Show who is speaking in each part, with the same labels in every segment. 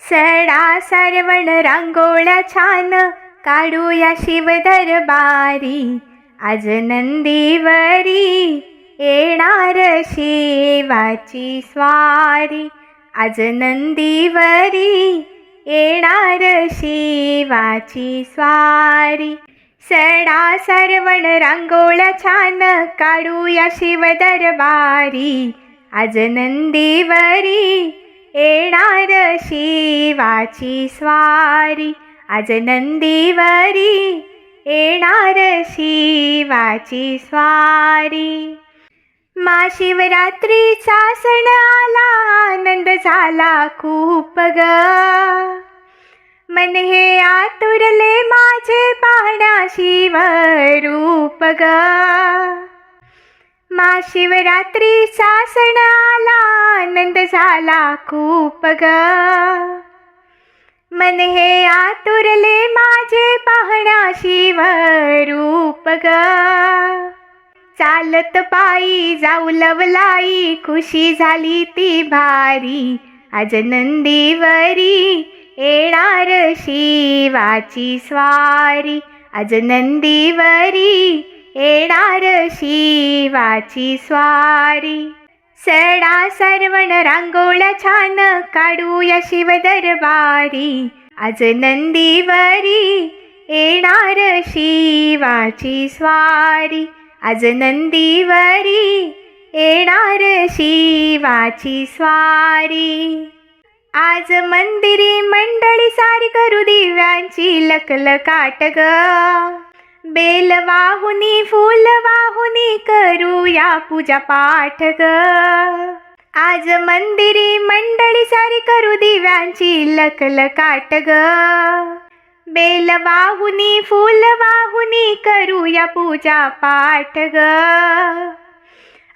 Speaker 1: सडा सारवण रांगोळ्या छान काढूया शिव दरबारी. आज नंदीवरी येणार शिवाची स्वारी. आज नंदीवरी येणार शिवाची स्वारी. सडा सरवण रांगोळ्या छान काढूया शिव दरबारी. आज नंदीवरी येणार शिवाची स्वारी आज नंदीवरी येणार शिवाची स्वारी. महाशिवरात्रीचा सण आला आनंद झाला खूप ग. मन हे आतुरले माझे पाहण्या शिव रूप ग महाशिवरात्रीचा सण आला आनंद झाला खूप ग. मन हे आतुरले माझे पाहण्या शिव रूप ग. चालत पायी जाऊ लवलाई खुशी झाली ती भारी. आज नंदीवरी येणार शिवाची स्वारी. आज नंदीवरी येणार शिवाची स्वारी. सडा सरवण रांगोळ्या छान काढूया शिव दरबारी. आज नंदीवरी येणार शिवाची स्वारी. आज नंदीवरी येणार शिवाची स्वारी. आज मंदिरी मंडळी सारी करू दिव्यांची लकलकाट ग. बेल वाहुनी फूल वाहुनी करूया पूजा पाठ ग. आज मंदिरी मंडळी सारी करू दिव्यांची लकलकाट ग. बेल वाहुनी फूल वाहुनी करूया पूजा पाठ ग.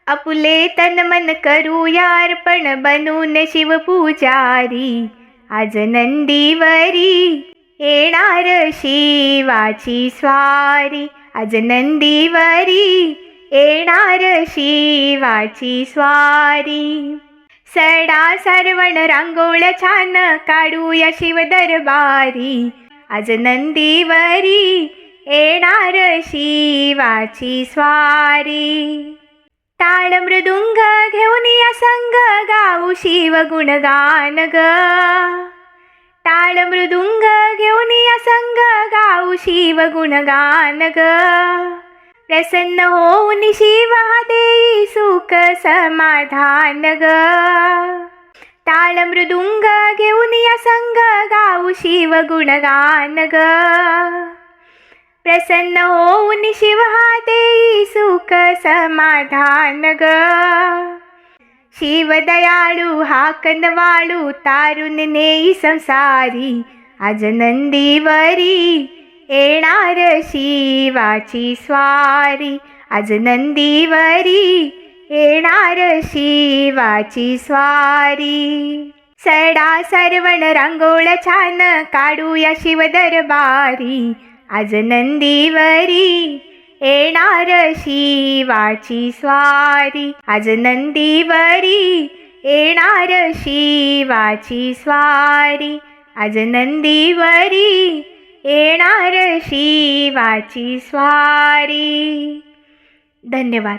Speaker 1: अपुले तन मन करूया अर्पण बनून शिवपूजारी आज नंदीवरी येणार शिवाची स्वारी. आज नंदीवरी येणार शिवाची स्वारी. सडा सर्वण रांगोळ छान काढूया शिव दरबारी. आज नंदीवरी येणार शिवाची स्वारी. टाळ मृदुंग घेऊन या संग गाऊ शिव गुणगान ग. टाळ मृदुंग घेऊन या संग गाऊ शिव गुणगान ग. प्रसन्न होऊन शिवा देई सुख समाधान ग. ताळ मृदुंग घेऊन या संग गाऊ शिव गुणगान ग. प्रसन्न होऊन शिव हा देई सुख समाधान ग. शिव दयाळू हा वाळू तारुण नेई संसारी आज नंदीवरी येणार शिवाची स्वारी. आज नंदीवरी येणार शिवाची स्वारी. सडा सर्वण रांगोळ छान काढूया शिव दरबारी आज नंदीवरी येणार शिवाची स्वारी. आज नंदीवरी येणार शिवाची स्वारी. आज नंदीवरी येणार शिवाची स्वारी. धन्यवाद.